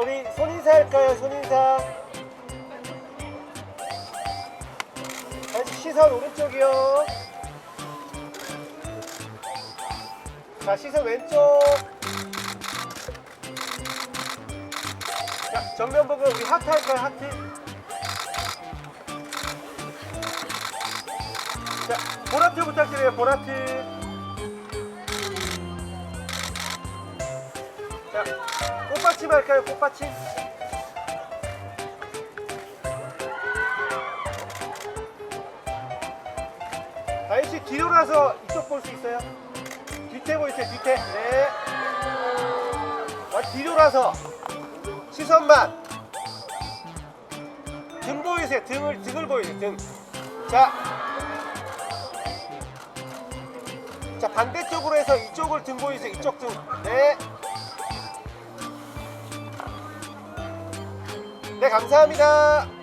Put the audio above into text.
우리 손인사 할까요? 손인사. 다시 시선 오른쪽이요. 자, 시선 왼쪽. 자, 정면 보고 우리 하트 할까요? 하트. 자, 보라트 부탁드려요. 보라트. 자, 꽃받침 할까요? 꽃받침. 다희 씨 뒤돌아서 이쪽 볼 수 있어요? 뒤태 보이세요? 뒤태. 네. 아, 뒤돌아서 시선만. 등 보이세요? 등을 등을 보이세요? 등. 자. 자 반대쪽으로 해서 이쪽을 등 보이세요? 이쪽 등. 네. 네 감사합니다.